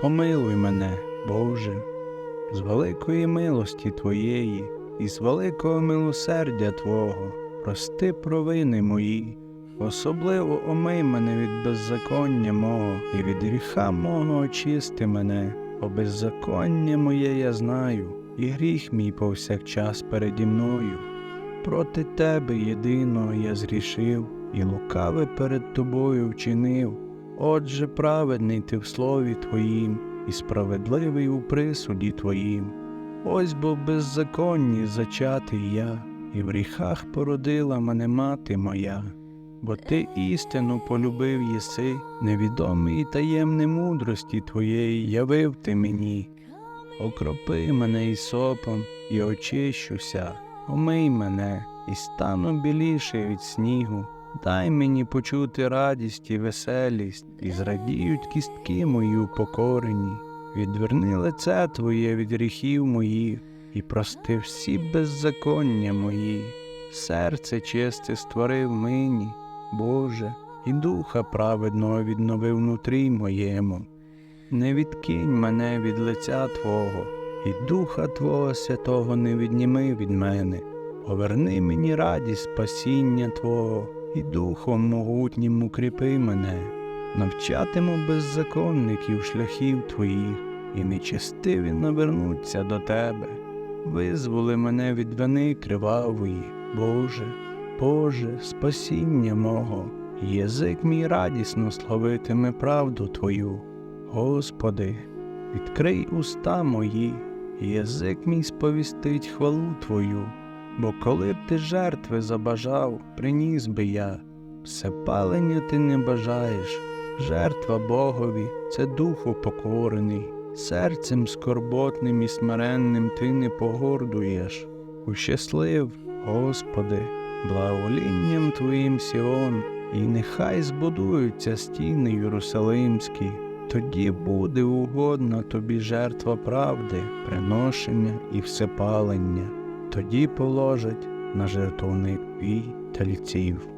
помилуй мене, Боже, з великої милості Твоєї і з великого милосердя Твого, прости провини мої, особливо омий мене від беззаконня мого і від гріха мого очисти мене, бо беззаконня моє я знаю, і гріх мій повсякчас переді мною. Проти Тебе єдиного я зрішив, і лукаве перед Тобою вчинив. Отже, праведний ти в слові Твоїм, і справедливий у присуді Твоїм. Ось бо беззаконні зачатий я, і в гріхах породила мене мати моя. Бо ти істину полюбив єси, невідомі і таємне мудрості Твоєї явив ти мені. Окропи мене ісопом, і очищуся, омий мене, і стану біліше від снігу. Дай мені почути радість і веселість, і зрадіють кістки мої упокорені. Відверни лице Твоє від гріхів моїх, і прости всі беззаконня мої. Серце чисте створив мені, Боже, і духа праведного віднови внутрі моєму. Не відкинь мене від лиця Твого, і Духа Твого Святого не відніми від мене. Поверни мені радість спасіння Твого, і Духом могутнім укріпи мене, навчатиму беззаконників шляхів Твоїх, і нечестиві навернуться до Тебе. Визволи мене від вини кривавої, Боже, Боже, спасіння мого, язик мій радісно славитиме правду Твою. Господи, відкрий уста мої, язик мій сповістить хвалу Твою, бо коли б ти жертви забажав, приніс би я, все палення ти не бажаєш, жертва Богові це дух упокорений, серцем скорботним і смиренним ти не погордуєш. Ущаслив, Господи, благоволінням Твоїм Сіон, і нехай збудуються стіни Єрусалимські. Тоді буде угодна тобі жертва правди, приношення і всепалення, тоді положать на жертовник та тельців.